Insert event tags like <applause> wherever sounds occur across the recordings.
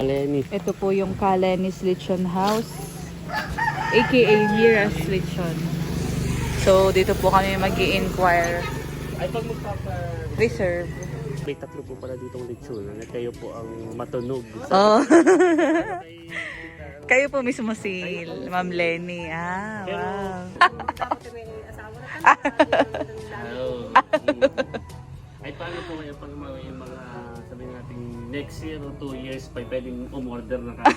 Lenny. Ito po yung Kalenis Lechon House, aka Mira's Lechon. So, dito po kami mag inquire Ay, pag magpapa... Reserve. May tatlo po pala ditong lechon. Na kayo po ang matunog. Oh. <laughs> Ay, <laughs> Kayo po mismo si Ma'am Lenny. Ah, wow. <laughs> Ay, paano po kayo pag next year o two years, pa pwedeng umorder na kakain?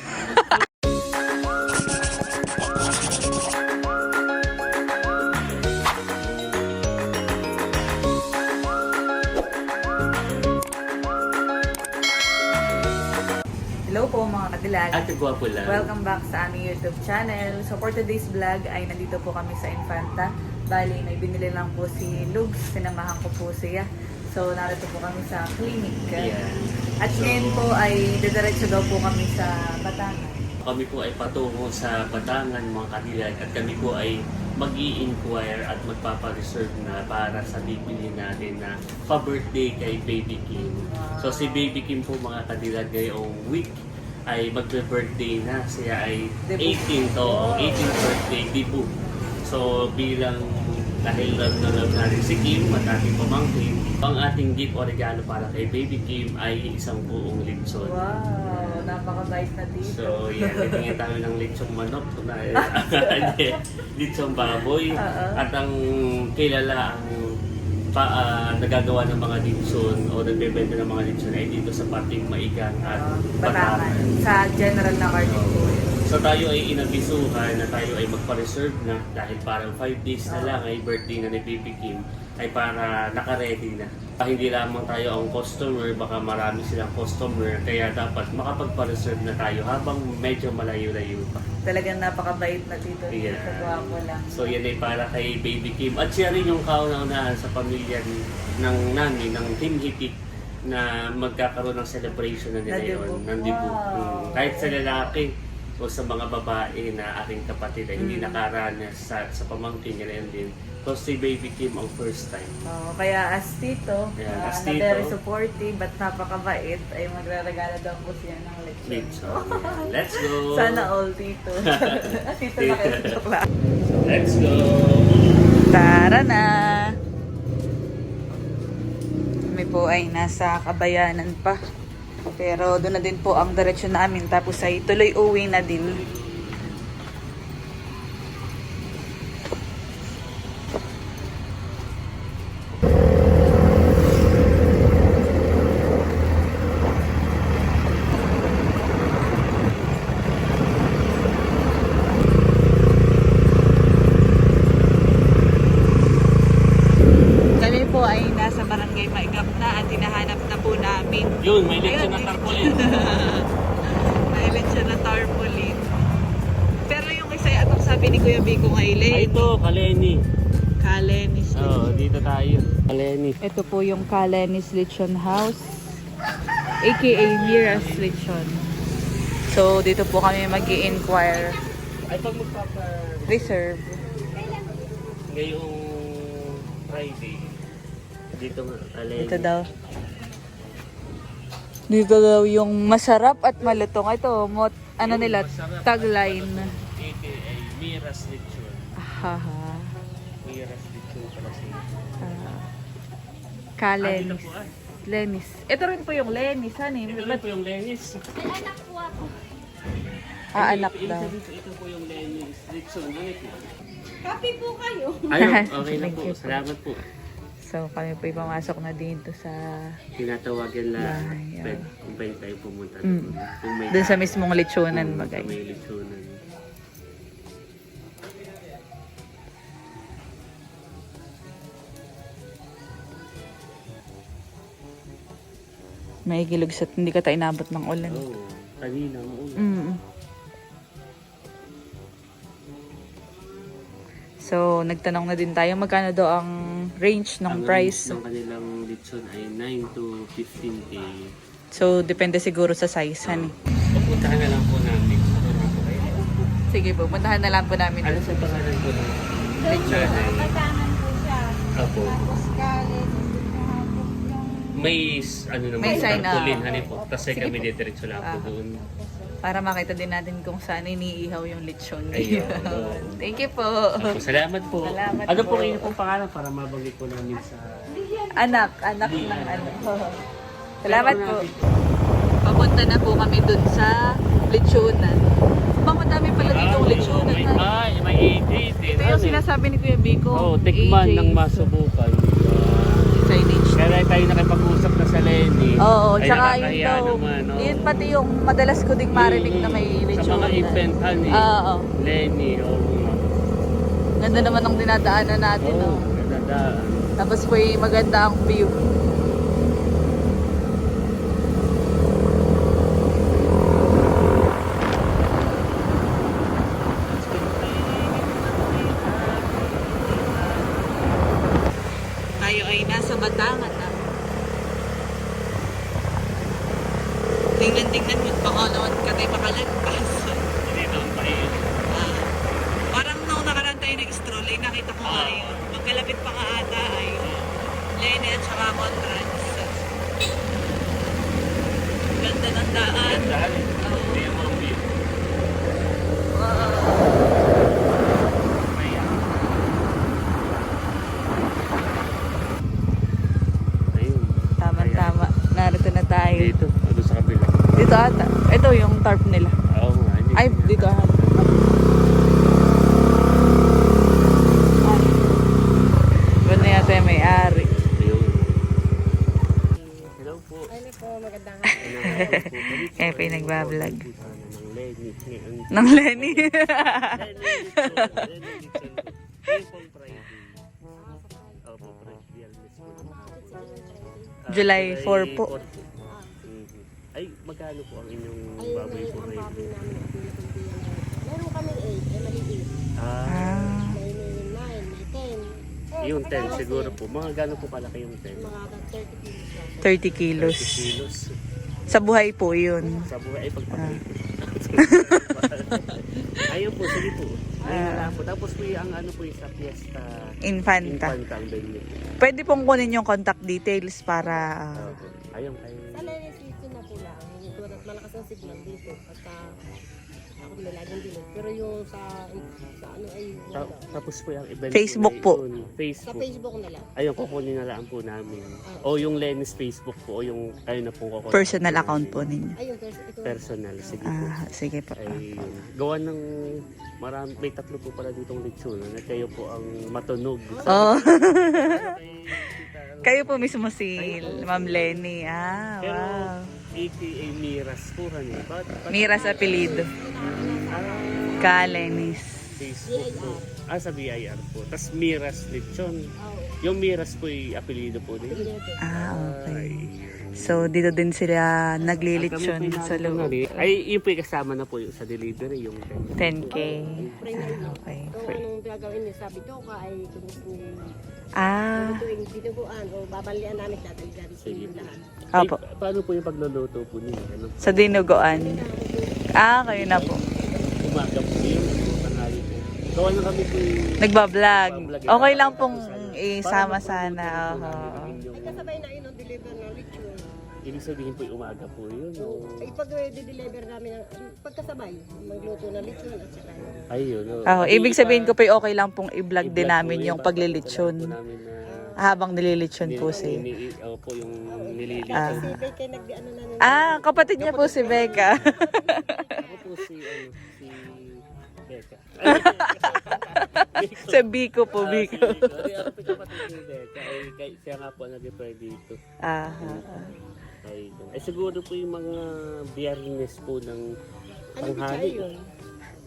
Hello po mga kadilag. At gwapo lang. Welcome back sa aming YouTube channel. So for today's vlog ay nandito po kami sa Infanta. Bali, may binili lang po si Lugs. Sinamahan ko po siya. So narito po kami sa clinic. Yan. At ngayon po ay didiretso daw po kami sa Batangas. Kami po ay patungo sa Batangan mga kadilag at kami po ay mag inquire at magpapa-reserve na para sa bibili natin na pa-birthday kay Baby Kim. So si Baby Kim po mga kadilag ngayong week ay magbe-birthday na. Siya ay Debut. 18 to, 18th birthday debut. So bilang dahil love na love natin si Kim at ating pamangkin, ang ating gift o regalo para kay Baby Kim ay isang buong lechon. Wow, napakabait na dito. So, <laughs> yan, titingin tayo ng lechong manok na <laughs> <laughs> lechong baboy. Oo. At ang kilala ang pa, ah, nagagawa ng mga lechon o nagbebenta ng mga lechon ay dito sa Pating Maigan at Ah, Batangan. Batangan. Sa General na Cardiff po. So tayo ay inabisuhan na tayo ay magpa-reserve na dahil parang 5 days na lang ay birthday na ni Baby Kim ay para naka-ready na. Ah, hindi lamang tayo ang customer, baka marami silang customer, kaya dapat makapagpa-reserve na tayo habang medyo malayo-layo pa. Talagang napakabait na dito. Yeah. Sa Guapo lang. So yan ay para kay Baby Kim. At siya rin yung kauna-unahan sa pamilya ni- ng namin, ng Team Hitik na magkakaroon ng celebration na nila yun, ng debut. Wow. Mm. Kahit sa lalaki o sa mga babae na aking kapatid ay hindi Mm. nakaranas sa, sa pamangkin niya yun din. So si Baby Kim ang first time. Oh, kaya as tito, Ayan, ah, as na tito. very supportive at napakabait, ay magre-regalo daw po siya ng lechon. Lechon. <laughs> Let's go! Sana all tito. <laughs> tito na kayo sa chocolate. Let's go! Tara na! Kami po ay nasa kabayanan pa. Pero doon na din po ang diretsyon namin. Tapos ay tuloy uwi na din. Kami po ay nasa barangay Maigap na at hinahanap na po namin. Yun, may lechon Ayun, na may tarpaulin. Nailan siya na tarpaulin. Pero yung isa atong sabi ni Kuya Biko Ay, ngayon, ito, Kaleni. Kalenis Oo, dito tayo. Kaleni. Ito po yung Kalenis Lechon House, aka Mira's Lechon. So, dito po kami mag inquire Ay, pag magpapa... Reserve. Ngayong Friday, dito nga, Kaleni. Dito daw. Dito daw yung masarap at malutong. Ito, mot, ano nila, tagline. Ito ay Miras Lechon. Haha. Miras Lechon pala siya. Ah, Ah, Kalenis. po ah. Lenis. Ito rin po yung Lenis, honey. Ito rin po yung Lenis. ah, anak Ito- daw? Ito, ito po yung Lenis. Lechon. Ano ito? Happy po kayo. Ayun, <laughs> okay na po. po. Salamat po. So, kami po pumasok na dito sa... Tinatawagan lang. Bahay, ah. Pwede, kung pwede tayo pumunta Mm. doon. May Doon sa mismong lechonan, kung bagay. May lechonan. May sa hindi ka tayo inabot ng ulan. Oo. Oh, kanina mo. Mm. So, nagtanong na din tayo magkano daw ang range ng Ang price. range ng kanilang lechon ay 9 to 15k. So, depende siguro sa size, honey. Pupuntahan na lang po namin. Sige po, puntahan na lang po namin. Ano sa pangalan po ng Lechon. Batangan po siya. Apo. Tapos may ano naman, May sign, ah. tarpaulin, hani po. Tapos ay Sige kami diretso lang po Ah. doon. Para makita din natin kung saan iniihaw yung lechon. Ayun. <laughs> Thank you po. Opo, salamat po. Salamat ano po po. kayo pong pangalan para mabanggit po namin sa... Anak, anak ng ano. Salamat po. Papunta na po kami dun sa lechonan. Bang madami pala ditong lechonan. May, ha? ay, may AJ din. Ito yung sinasabi ni Kuya Biko. Oh, tikman ng masubukan. Signage. Kaya tayo nakipag-usap na sa Lenny. Oo, Ay, tsaka yun daw. naman, no? Yun pati yung madalas ko ding marinig na may Mm, lechonan. Sa mga event, honey. Oo. Lenny, nga. Ganda naman ang dinadaanan natin. Oo, oh. nadadaan. Tapos po yung maganda ang view. Batangan na. Tingnan-tingnan mo pa ako naman ka tayo makalagpas. Dito ang pain. Ah, parang nung nakaraan tayo nag-stroll, ay nakita ko nga yun. Magkalapit pa nga ata ay Lene at saka Montrans. Ganda ng daan. Daan. Hindi yung mga view. Wow. Ayan. Ayun. Tama-tama. Narito na tayo. Dito, ano sa kabila. Dito ata. Ito yung tarp nila. Oo nga. hindi- Ay, dito ata. Ganda yata yung may-ari. Hello po. Ano po, magandang Kaya pa yung nagbablog. Ng Lenny. Ngayon. Nang Lenny. Ah, July 4 po. Ay, magkano po ang inyong Ay, baboy po ang ngayon? papi namin at pinapuntiyan. Meron kami 8, eh maliit. Ah, ah. May 9, may 10. yung 10 siguro po. Mga gano'n po kalaki yung 10? Mga 30 kilos lang. 30 kilos. 30 kilos. Sa buhay po yun. Sa buhay ay pagpapalito. <laughs> Ayun po, sige po. Ayun na lang po. Tapos po yung ang ano po yung sa fiesta. Infanta. Infanta ang venue po. Pwede pong kunin yung contact details para... ah, Opo. Ayun kayo. Tulad malakas ang signal dito. At ah, ako may laging dinig. Pero yung sa, sa ano ay Ta- wala. tapos po yung event Facebook na po. yun. Sa Facebook. Facebook na lang. Ayun, kukunin na lang po namin. O yung Lenny's Facebook po. O yung kayo na po kukunin. personal account po ninyo. Ayun, pers ito. Personal. Sige po. Ah, sige po. ay gawa ng marami, may tatlo po pala ditong lechon na kayo po ang matunog. Oh. <laughs> Kayo po mismo si Ma'am Lenny. Ah, Pero wow. AKA Miras po rin eh. Ba't, ba't Miras apelido. Ka Lenis. Facebook po? Ah, sa BIR po. Tapos Miras Lechon. Yung Miras po yung apelido po din. Ah, okay. Ay, So, dito din sila naglilitsyon sa loob. Ay, yun po yung kasama na po yung sa delivery, yung 10K. Ah, okay. Kung anong gagawin niyo, sabi ko ka ay kung Ah, ito yung binuguan o babalian namin dadali dali sa inyo lahat. opo. Ay, paano po yung pagluluto po niyo? Ano? Sa dinuguan. Ah, kayo na po. Umaga po yun. Gawa na kami po yung... Nagbablog. Bablog. Okay lang pong isama sana. Oo. yung- kasabay na Ibig sabihin po yung umaga po yun. O- ay pag deliver namin, ang- pagkasabay, magluto ng ritual at saka yun. Ayun. o. Oh, Ay, ibig sabihin ko po okay lang pong i-vlog din namin yung yun. paglilitsyon. Na- Habang nililitsyon po. Ini- Opo, yung nililitsyon. Ah. Kasi Bay kayo nag ano na nun. Ah, kapatid niya po si Becca. Ako po si, ano, si Becca. <laughs> sa Biko po, Ah, Biko. si Biko. Hindi, ako po yung kapatid ni Becca. Ay, kay- siya nga po nag-refer dito. Ah, Ay, ay, siguro po yung mga biyernes po ng Ano tanghali. yun?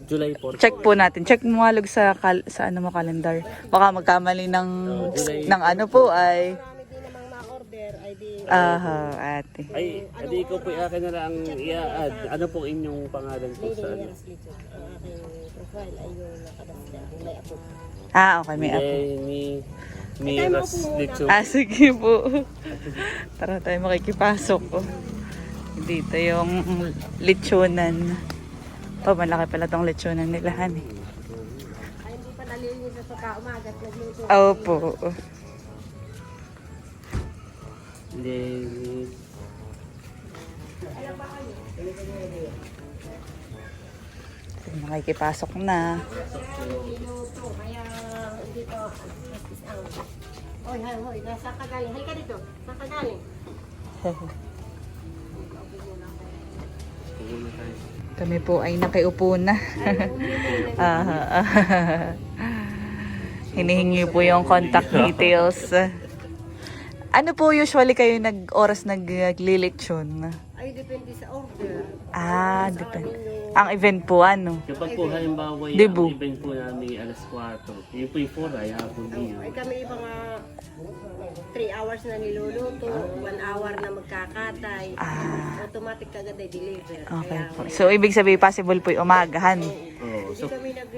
July 4 check po natin. Check mo alog sa kal- sa ano mo calendar. Baka magkamali ng Oh, July. ng ano po ay Marami din namang na-order, ay di... aha, ate. Ay, adi ko po yung akin na lang i-add. Ano po inyong pangalan po sa ano? Ang aking profile ay yung nakadasta. Yung may apo. Ah, okay, may. Lenny Miras Lechon. Ah, sige po. Tara tayo makikipasok ko. Dito yung lechonan. Oh, malaki pala tong lechonan nila, honey. Ay, hindi pa nalilinis sa pagkaumaga at nagluto. Opo. Then, Nakikipasok na. Minuto, kaya dito. Hoy, hoy, hoy, nasa ka galing? Halika dito, saan ka galing? Kami po ay nakiupo na. <laughs> Ah, Hinihingi po yung contact details. Ano po usually kayo nag oras naglilitsyon? Ay, depende sa order. Ah, depende. Ang event po ano? Kapag po halimbawa yung Debut. event po namin alas 4, yung po yung 4 ay hapon din Ay yun. kami mga 3 hours na niluluto, 1 hour na magkakatay. Ah. Automatic kagad ay deliver. Okay Kaya po. So, ibig sabihin possible po yung umagahan. Oo, Hindi so kami nag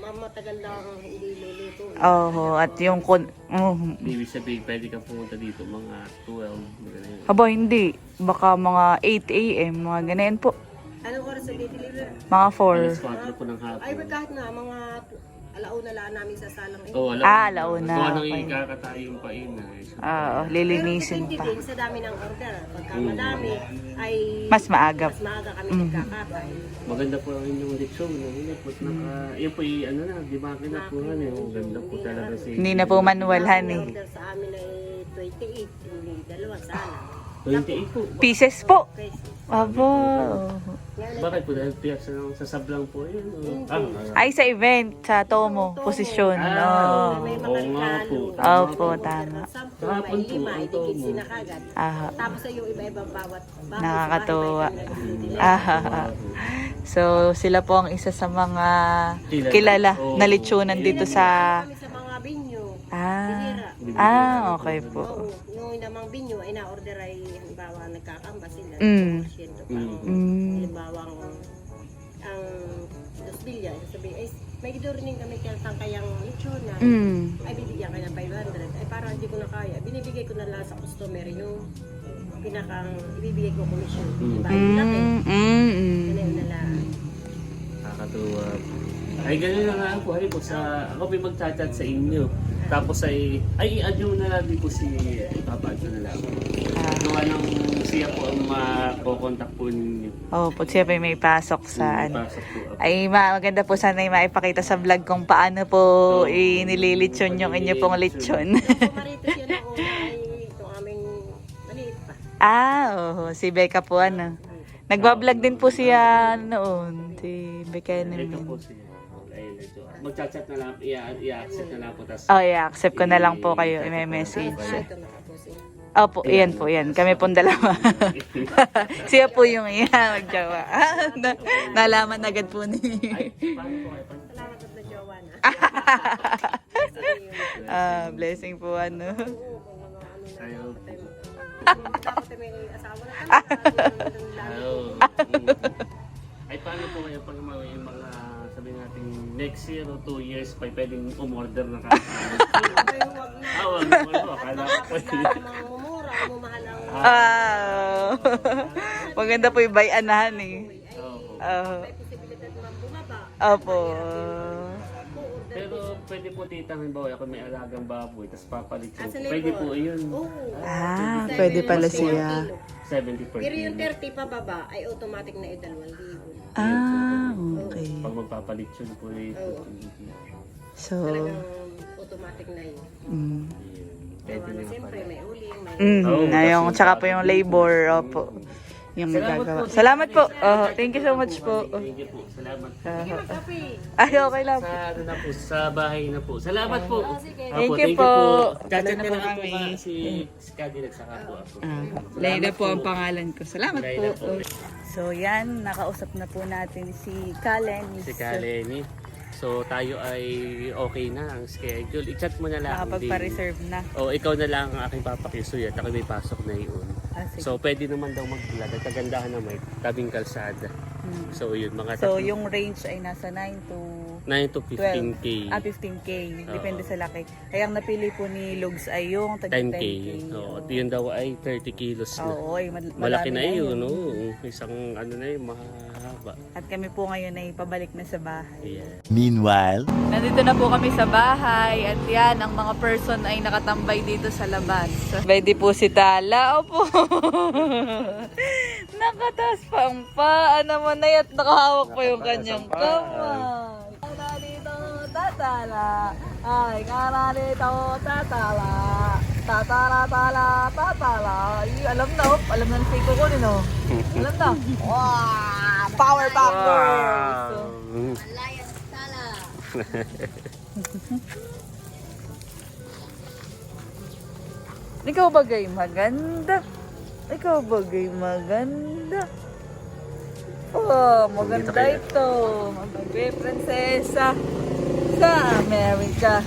mamatagal lang hindi luluto. Oo, at yung kun... Oh. ibig sabihin pwede kang pumunta dito mga 12, ganun. Aba, hindi. Baka mga 8 a.m. Mga ganyan po. Anong oras na deliver? Mga Alas 4. 4 po ng hapon. Ay, kahit na, mga alauna lang namin sa salang eh. Oo, alam. Ah, alauna, Kung anong okay. ikakatayong eh. So, Oo, lilinisin Pero pa. din sa dami ng order. Pagka madami, ay Mas maaga. mas maaga kami Mm. nagkakatay. maganda po ang inyong lechon. Ano po, naka, yun po yung ano na, di ba na yung ganda po talaga si... Hindi na po manualhan Ang eh. order sa amin ay 28, hindi dalawa sana. 28 po. Pieces po. Okay. Abo. Bakit po? Dahil piyasa lang sa sablang po yun. o- Ah, ah. Ay, sa event, sa Tomo, posisyon. Ah, Oo. may mga Oo nga po. Opo, tama. Kahapon may po, lima, ang hindi tomo. kitsi na kagad. Ah, Tapos ay yung iba-ibang bawat. Nakakatuwa. sa bahay, ah. So, sila po ang isa sa mga Kilala. na lechonan dito sa... Kami sa mga binyo. Ah, Bihira. ah okay po. Oo, yung namang binyo ay na-order ay halimbawa nagkakamba sila. Mm. Pa. Mm. Mm. Halimbawa ang ang dos bilya, sabi ay may rin kami kaya kayang lechona. Mm. Ay bibigyan kayo ng 500. Ay para hindi ko na kaya. Binibigay ko na lang sa customer yung pinakang ibibigay ko commission. Mm. Diba? Mm, mm, mm. Ganun na lang. Nakakatuwa. Ay, ganun na nga po. Ay, po sa, ako may magchat-chat sa inyo. Tapos ay, ay, i-add nyo na lang din po si, nyo na lang. Ah. Kung anong siya po ang makokontak po ninyo. Oh, po siya pa may pasok sa ano. Pasok po ako. Ay, ma maganda po sana yung maipakita sa vlog kung paano po Oo. inililitsyon yung inyo pong lechon. Nung <laughs> pumarito siya na una ay itong aming maliit pa. ah, oo. Si Becca po ano. Nagbablog din po siya noon. Si Becca Ito po naman. siya. Ayun, ito. Magchat-chat na lang, i-accept na lang po. Tas, Oh, yeah. Accept ko na lang po kayo. I-message. Ito nakaposin. Opo, iyan po, yan. Kami pong dalawa. <laughs> Siya po yung <laughs> iyan, magjawa. na, <laughs> nalaman agad po ni... ay, paano po kayo? Paano? Salamat at na jowa na. ah, blessing po ano. Oo, kung mga ano na Ayaw. dapat ay dapat ay may asawa na kami. Ayaw. Ay, paano po kayo pag mga, yung mga, next year o two years, pa pwedeng umorder na kayo. Ah, <laughs> wag mo po. Akala ko po. Mumura, mumahal ang Ah, <laughs> maganda po yung bayanahan eh. Oo. Ah, may posibilidad na bumaba. opo. Pero pwede po tita, halimbawa ako may alagang baboy, tapos papalit Ah, ko. sa Pwede po yun. Oo. Ah, pwede pala siya. kilo. 70 per Pero yung kilo. 30 pababa ay automatic na idalawang libo. Ah, okay. Pag magpapalit yun po eh. Oo. So, Talagang automatic na yun. mm. Pwede Gawa na siyempre pala. may uling, may... Mm, yung, kasi tsaka po yung- labor, opo. Yung Salamat gagawa. po. Salamat po. Oh, thank you so much po. Thank you po. Salamat. Ah, Sige, magkape. Ay, okay lang. Sa ano na po, sa bahay na po. Salamat po. Oh, sige. Thank Apo, you po. Chat-chat na na lang po po kami. ka si, si Cadillac saka po ako. Ah, Laila po ang pangalan ko. Salamat Laila po. po. So yan, nakausap na po natin si Kalen. Si Kaleni. So tayo ay okay na ang schedule. I-chat mo na lang. Nakapagpa-reserve na. O ikaw na lang ang aking papakisuyo at ako may pasok na yun. Ah, sige. So pwede naman daw mag-vlog at kagandahan na may tabing kalsada. So yun, mga So, yung range ay nasa 9 to 9 to 15K. 12. Ah, 15K. Depende sa laki. Kaya ang napili po ni Lugs ay yung tag 10K. 10K. Oo, at yun daw ay 30 kilos na. Oo, ay mal- Malaki na yun, no? Isang ano na yun, mahaba. At kami po ngayon ay pabalik na sa bahay. Yeah. Meanwhile, Nandito na po kami sa bahay at yan, ang mga person ay nakatambay dito sa labas. Pwede po si Tala. Opo. <laughs> Nakataas pa ang paa naman na at nakahawak pa yung kanyang kamay. Kara dito, tatala. Ay, kara dito, tatala. Tatala, tala, tatala. Ay, alam na, oh. alam na siko ko din, oh. Alam na. <laughs> Wow! Power Pop Girls! <laughs> Ikaw bagay maganda. Ikaw bagay maganda. Oh, maganda kayo. ito. Magbe prinsesa sa Amerika.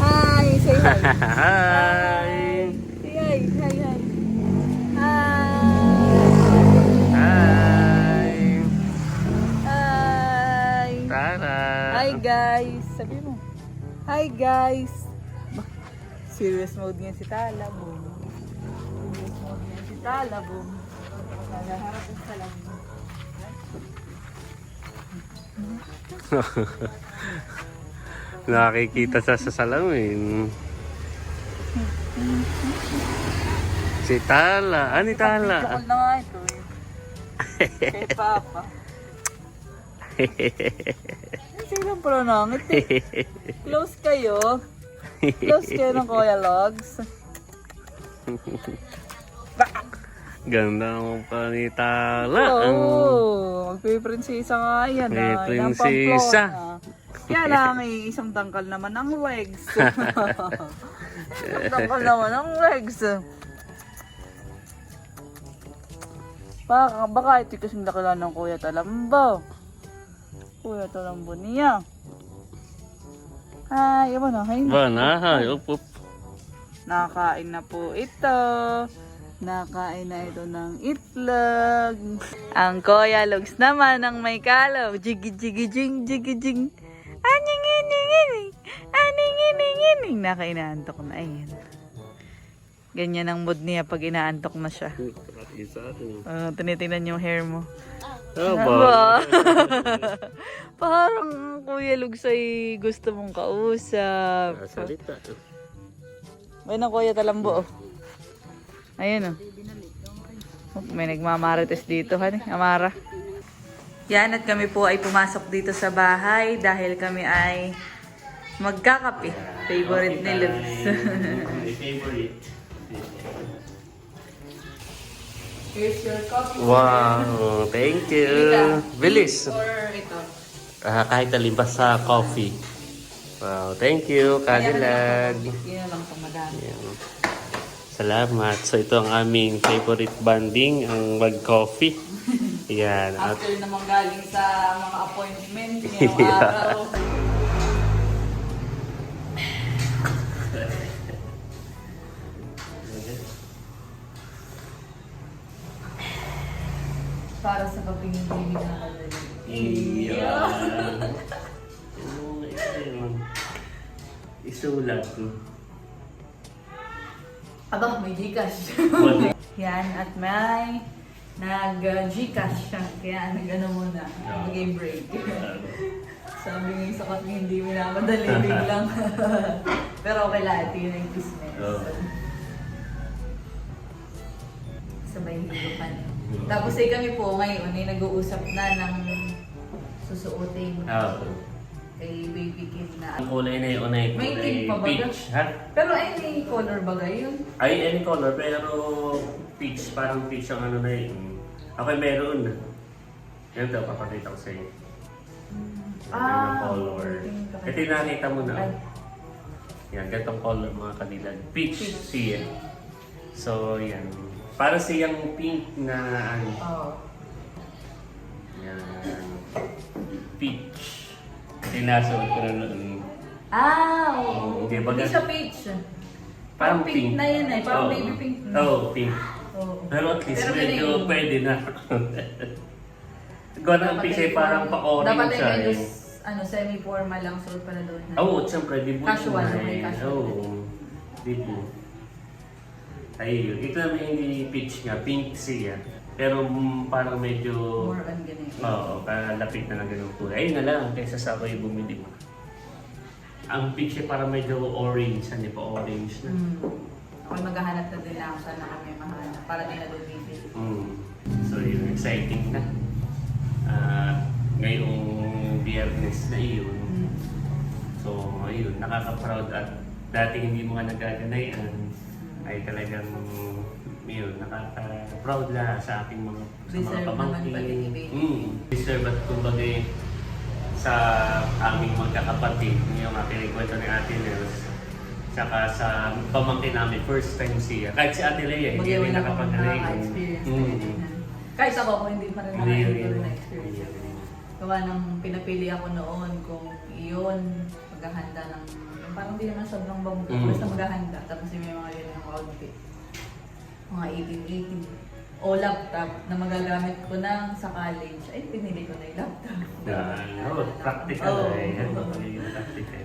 Hi, say hi. <laughs> Hi! Hi guys. Sabi mo. Hi guys. Serious mode niya si Tala, boom. Serious mode niya si Tala, boom. Nagaharap ang salam. <laughs> Nakikita sa sa salamin. Si Tala. Ani Tala? Bukol na nga ito eh. <laughs> Kay Papa. <laughs> Silang pronongit eh. <laughs> Close kayo. Close kayo ng Kuya Logs. Ganda mo pa ni Tala. Ang Oo, magpiprinsesa nga yan. May ah, prinsesa. Kaya lang eh, isang tangkal naman ang legs. <laughs> isang tangkal naman ang legs. Baka, baka ito kasing nakilala ng Kuya Talambo. Kuya Talambo niya. Ay, iba na. Ay, ba na? Hay, up, up. Nakakain na po ito. Nakain na ito ng itlog. Ang Kuya Lugs naman ang may kalaw. Jigi jigi jing jigi jing. Aning ining ining. Aning ining ining. Nakainaantok na. Ayan. Ganyan ang mood niya pag inaantok na siya. Uh, tinitingnan yung hair mo. Ah, ba? Ba? <laughs> Parang Kuya Lugs ay gusto mong kausap. Ah, Salita. Ayun ang kuya talambo. oh. Ayun oh. Oh, May nagmamarites dito, hani, Amara. Yan at kami po ay pumasok dito sa bahay dahil kami ay magkakape. Favorite ni Luz. <laughs> Favorite. Here's your coffee. Wow, thank you. Bilis. Or ito. Ah, kahit alin pa sa coffee. Wow, thank you, Kadilag. Lang po madami. Salamat. So ito ang aming favorite banding, ang mag-coffee. <laughs> Yan. After naman galing sa mga appointment ngayong <laughs> araw. Para sa kaping hindi na madali. Iyan. Yung yun. Isulat ko. Aba, may Gcash. Yan, at may nag-Gcash siya. Kaya nag-ano muna, mag-break. Sabi nga sa kanya, hindi minamadali <laughs> biglang. Pero okay lahat, yun ang kismet. Sabay higupan. Tapos ay kami po ngayon ay nag-uusap na ng susuotin Ah, kay baby kid na. ang kulay na yun ay May kulay pink pa ba peach. Ha? Pero any color ba yun? Ay, any color, pero peach, parang peach ang ano na yun. Okay, meron. Ganito, papakita ko sa iyo. Ito yung color. Ito yung nakita mo na. Ay. Yan, ganitong color mga kadilag. Peach, Peach. siya. So, yan. Para siyang pink na ano. Oo. Yan. Peach. Sinasuot ko na noon. Ah, oo. Oo, di ba Hindi siya peach. Parang pink na yan eh. Parang Oo. baby pink na. Oo, pink. Oo. Pero at least Pero medyo ganun. pwede na. Gawa ng picture parang pa-orange Dapat ay siya medyo eh. ano, semi-formal lang suot pala doon. Oo, oh, siyempre, di po Casual, yun okay, eh. casual. Oo, di po. Ayun, ito naman hindi peach nga, pink siya. Pero mm, parang medyo... More on ganito. Oo, kalapit na ng ganung kulay. Ayun na lang, kaysa sa ako yung bumili mo. Ang peach niya parang medyo orange, hindi pa orange na. Hmm. Ako maghahanap na din lang sana kami mahanap para din na doon bibili. Mm. So yun, exciting na. Ah, ngayong biyernes na iyon. Hmm. So ayun, nakaka-proud at dati hindi mo nga nagaganayan ay talagang yun, nakaka-proud la sa aking mga sa mga naman pamangkin. pala ni baby. Mm, deserve at kumbaga eh, sa aming magkakapatid, yung aking kwento ni Ate Nels, Tsaka sa pamangkin namin, first time siya. Kahit si Ate Lea, hindi Bagay rin wala akong nakapag-alay. nakaka-experience na Mm. ganyan. Kahit ako kung hindi pa rin Hindi nakaka rin. na experience. Gawa nang pinapili ako noon kung iyon, ng, yung parang di naman sobrang bago, Mm. basta maghahanda. Tapos may mga ng outfit. Mga 18-18. O laptop na magagamit ko na sa college. Ay, pinili ko na yung laptop. Yeah, oh, practical Oo. eh. Practical?